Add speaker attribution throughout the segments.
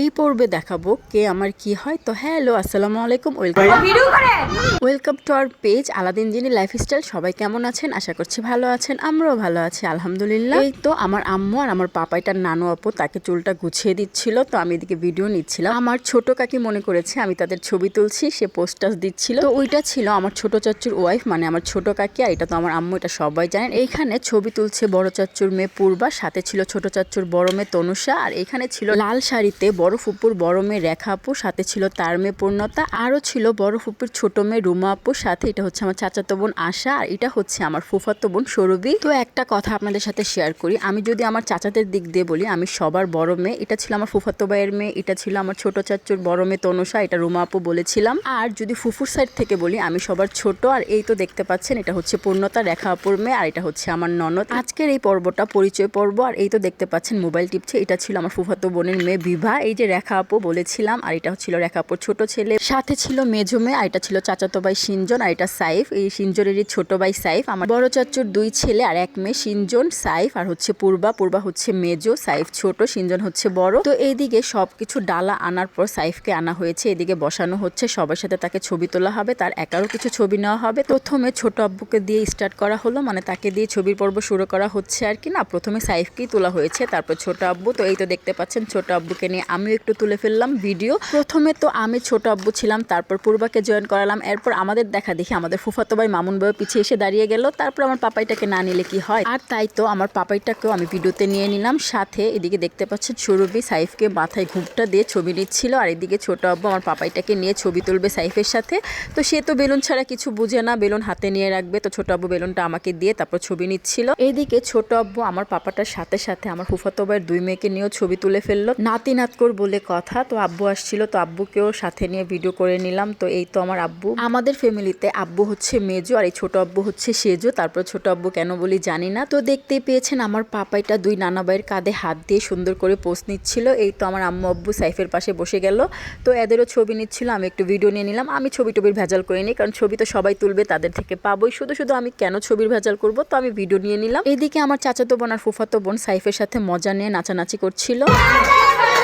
Speaker 1: এই পর্বে দেখাবো কে আমার কি হয়। তো হ্যালো আসসালামু আলাইকুম welcome. Welcome to our page Aladdin genie lifestyle. সবাই কেমন আছেন? আশা করছি ভালো আছেন আমরাও ভালো আছি আলহামদুলিল্লাহ। এই তো আমার আম্মু আর আমার পাপাইটার নানু আপু তাকে চুলটা গুছিয়ে দিচ্ছিল তো আমি এদিকে ভিডিও নিচ্ছিলাম। আমার ছোট কাকি মনে করেছে আমি তাদের ছবি তুলছি সে পোস্টাস দিচ্ছিল। তো ওইটা ছিল আমার ছোট চাচুর ওয়াইফ মানে আমার ছোট কাকি আর এটা তো আমার আম্মু এটা সবাই জানেন। এইখানে ছবি তুলছে বড় চাচুর মেয়ে পূর্বা সাথে ছিল ছোট চাচুর বড় মেয়ে তনুষা আর এখানে ছিল লাল শাড়িতে বড় ফুপুর বড় মেয়ে রেখা আপু, সাথে ছিল তার মেয়ে পূর্ণতা, আরও ছিল বড় ফুপুর ছোট মেয়ে রুমা আপু, সাথে এটা হচ্ছে আমার চাচাতো বোন আশা, আর এটা হচ্ছে আমার ফুফাতো বোন সৌরভী। তো একটা কথা আপনাদের সাথে শেয়ার করি, আমি যদি আমার চাচাদের দিক দিয়ে বলি, আমি সবার বড় মেয়ে, এটা ছিল আমার ফুফাতো ভাইয়ের মেয়ে, এটা ছিল আমার ছোট চাচুর বড় মেয়ে তনুষা, এটা রুমা আপু বলেছিলাম। আর যদি ফুফুর সাইড থেকে বলি, আমি সবার ছোট, আর এই তো দেখতে পাচ্ছেন, এটা হচ্ছে পূর্ণতা, রেখা আপুর মেয়ে, আর এটা হচ্ছে আমার ননদ। আজকের এই পর্বটা পরিচয় পর্ব, আর এই তো দেখতে পাচ্ছেন মোবাইল টিপছে, এটা ছিল আমার ফুফাতো বোনের মেয়ে বিভা, এই যে রেখা আপু বলেছিলাম, আর এটা ছিল রেখা আপুর ছোট ছেলে। সাথে ছিল মেজো মেয়ে, আর এটা ছিল চাচাতো ভাই সিনজন, আর এটা সাইফ। এই সিনজনেরই ছোট ভাই সাইফ। আমার বড় চাচুর দুই ছেলে আর এক মেয়ে সিনজন, সাইফ, আর হচ্ছে পূর্বা। পূর্বা হচ্ছে মেজো সাইফ ছোট, সিনজন হচ্ছে বড়। তো এইদিকে সবকিছু ডালা আনার পর সাইফকে আনা হয়েছে। এদিকে বসানো হচ্ছে, সবার সাথে তাকে ছবি তোলা হবে, তার একারও কিছু ছবি নেওয়া হবে। প্রথমে ছোট আব্বুকে দিয়ে স্টার্ট করা হলো মানে তাকে দিয়ে ছবির পর্ব শুরু করা হচ্ছে আর কি। না, প্রথমে সাইফকেই তোলা হয়েছে, তারপর ছোট আব্বু। তো এই তো দেখতে পাচ্ছেন, ছোট আব্বুকে নিয়ে আমিও একটু তুলে ফেললাম ভিডিও। প্রথমে তো আমি ছোট আব্বু ছিলাম, তারপর পূর্বাকে জয়েন করালাম, এরপর আমাদের দেখা দেখি, আমাদের ফুফাতো ভাই মামুন ভাই পিছিয়ে এসে দাঁড়িয়ে গেল, তারপর আমার পাপাইটাকে না নিলে কি হয়? আর তাই তো আমার পাপাইটাকেও আমি ভিডিওতে নিয়ে নিলাম। সাথে এদিকে দেখতে পাচ্ছেন সুরভি সাইফকে মাথায় ঘুমটা দিয়ে ছবি নিচ্ছিল, আর এদিকে ছোট আব্বু আমার পাপাইটাকে নিয়ে ছবি তুলবে সাইফের সাথে। তো সে তো বেলুন ছাড়া কিছু বুঝে না, বেলুন হাতে নিয়ে রাখবে, তো ছোট আব্বু বেলুনটা আমাকে দিয়ে তারপর ছবি নিচ্ছিল। এদিকে ছোট আব্বু আমার পাপাটার সাথে সাথে আমার ফুফাতো ভাইয়ের দুই মেয়েকে নিয়েও ছবি তুলে ফেলল। নাতি নাতকর বলে কথা। তো আব্বু আসছিল, তো আব্বুকেও সাথে নিয়ে ভিডিও করে নিলাম। তো এই তো আমার আব্বু। আমাদের ফ্যামিলিতে আব্বু হচ্ছে মেজো আর এই ছোট আব্বু হচ্ছে সেজো। তারপর ছোট আব্বু কেন বলি জানি না। তো দেখতেই পেয়েছেন আমার পাপাইটা দুই নানা ভাইয়ের কাঁধে হাত দিয়ে সুন্দর করে পোস্ট নিচ্ছিল। এই তো আমার আম্মু আব্বু সাইফের পাশে বসে গেল। তো এদেরও ছবি নিচ্ছিল, আমি একটু ভিডিও নিয়ে নিলাম। আমি ছবি টবির ভেজাল করে নিই কারণ ছবি তো সবাই তুলবে, তাদের থেকে পাবোই। শুধু শুধু আমি কেন ছবির ভেজাল করব, তো আমি ভিডিও নিয়ে নিলাম। এদিকে আমার চাচাতো বোন আর ফুফাতো বোন সাইফের সাথে মজা নিয়ে নাচানাচি করছিল।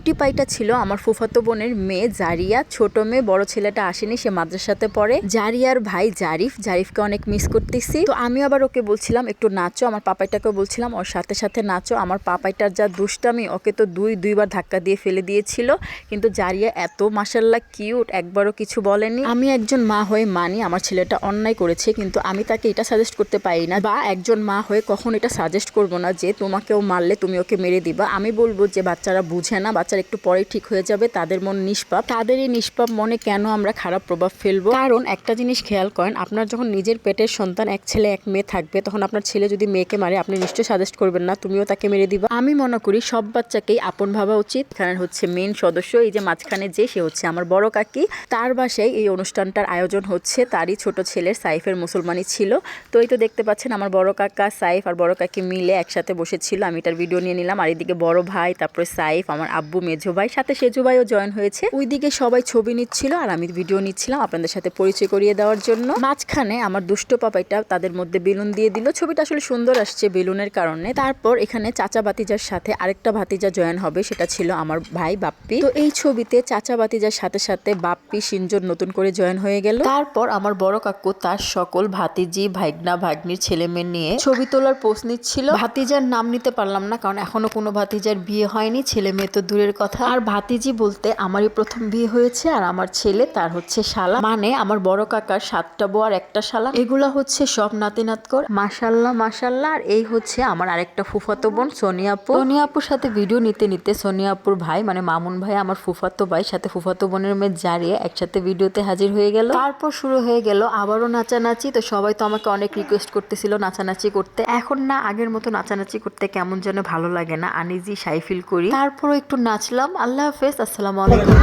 Speaker 1: এই কিউটি পাইটা ছিল আমার ফুফাতো বোনের মেয়ে জারিয়া। ছোট মেয়ে, বড় ছেলেটা আসেনি, সে মাদ্রাসাতে পড়ে। জারিয়ার ভাই জারিফ, জারিফকে অনেক মিস করতেছি। তো আমি আবার ওকে বলছিলাম, একটু নাচো। আমার পাপাইটাকে বলছিলাম, ওর সাথে সাথে নাচো। আমার পাপাইটার যা দুষ্টামি, ওকে তো দুই, দুইবার ধাক্কা দিয়ে ফেলে দিয়েছিল। কিন্তু জারিয়া এত মাসাল্লাহ কিউট, একবারও কিছু বলেনি। আমি একজন মা হয়ে মানি, আমার ছেলেটা অন্যায় করেছে, কিন্তু আমি তাকে এটা সাজেস্ট করতে পারি না। বা একজন মা হয়ে কখন এটা সাজেস্ট করব না যে তোমাকেও মারলে তুমি ওকে মেরে দিবা। আমি বলব যে বাচ্চারা বুঝে না বাচ্চারা একটু পরে ঠিক হয়ে যাবে, তাদের মন নিষ্পাপ। তাদের এই নিষ্পাপ মনে কেন আমরা খারাপ প্রভাব ফেলব? কারণ একটা জিনিস খেয়াল করেন, আপনার যখন নিজের পেটের সন্তান, এক ছেলে, এক মেয়ে থাকবে, তখন আপনার ছেলে যদি মেয়েকে মারে, আপনি নিশ্চয়ই সাজেস্ট করবেন না, তুমিও তাকে মেরে দিবা। আমি মনে করি সব বাচ্চাকেই আপন ভাবা উচিত। এখানে হচ্ছে মেন সদস্য, এই যে মাঝখানে যে, সে হচ্ছে আমার বড় কাকি। তার বাসায় এই অনুষ্ঠানটার আয়োজন হচ্ছে, তারই ছোট ছেলের সাইফের মুসলমানি ছিল। তো এই তো দেখতে পাচ্ছেন, আমার বড় কাকা সাইফ আর বড় কাকি মিলে একসাথে বসেছিল। আমি তার ভিডিও নিয়ে নিলাম, আর এদিকে বড় ভাই, তারপরে সাইফ, আমার আব্বু মেজো ভাই, সাথে সেজু ভাইও জয়েন হয়েছে। ওইদিকে সবাই ছবি নিচ্ছিল আর আমি ভিডিও নিচ্ছিলাম আপনাদের সাথে পরিচয় করিয়ে দেওয়ার জন্য। মাঝখানে আমার দুষ্ট পাপাইটা তাদের মধ্যে বেলুন দিয়ে দিল। ছবিটা আসলে সুন্দর আসছে বেলুনের কারণে। তারপর এখানে চাচা বাতিজার সাথে আরেকটা ভাতিজা জয়েন হবে, সেটা ছিল আমার ভাই বাপ্পি। তো এই ছবিতে চাচা বাতিজার সাথে সাথে বাপ্পি সিনজন নতুন করে জয়েন হয়ে গেল। তারপর আমার বড় কাকু তার সকল ভাতিজি, ভাইগনা, ভাগ্নির ছেলে মেয়ে নিয়ে ছবি তোলার পোস্ট নিচ্ছিল। ভাতিজার নাম নিতে পারলাম না, কারণ এখনও কোনো ভাতিজার বিয়ে হয়নি। ছেলে মেয়ে তো দূরের কথা। আর ভাতিজি বলতে, আমারই প্রথম বিয়ে হয়েছে আর আমার ছেলে, তার হচ্ছে শালা। মানে আমার বড় কাকার সাতটা বউ আর একটা শালা। এগুলা হচ্ছে সব নাতি নাতকর মাসাল্লাহ মাসাল্লাহ আর এই হচ্ছে আমার আরেকটা ফুফাতো বোন, সোনিয়া আপু। সোনিয়া আপুর সাথে ভিডিও নিতে নিতে সোনিয়াপুর ভাই মানে মামুন ভাই, আমার ফুফাতো ভাই, সাথে ফুফাতো বোনের মেয়ে জারিয়ে একসাথে ভিডিওতে হাজির হয়ে গেল। তারপর শুরু হয়ে গেল আবারও নাচানাচি। তো সবাই তো আমাকে অনেক রিকোয়েস্ট করতেছিল নাচানাচি করতে। এখন না, আগের মতো নাচানাচি করতে কেমন যেন ভালো লাগে না। আনিজি সাই ফিল করি। তারপরও একটু নাচলাম আল্লাহ হাফেজ আসসালামু আলাইকুম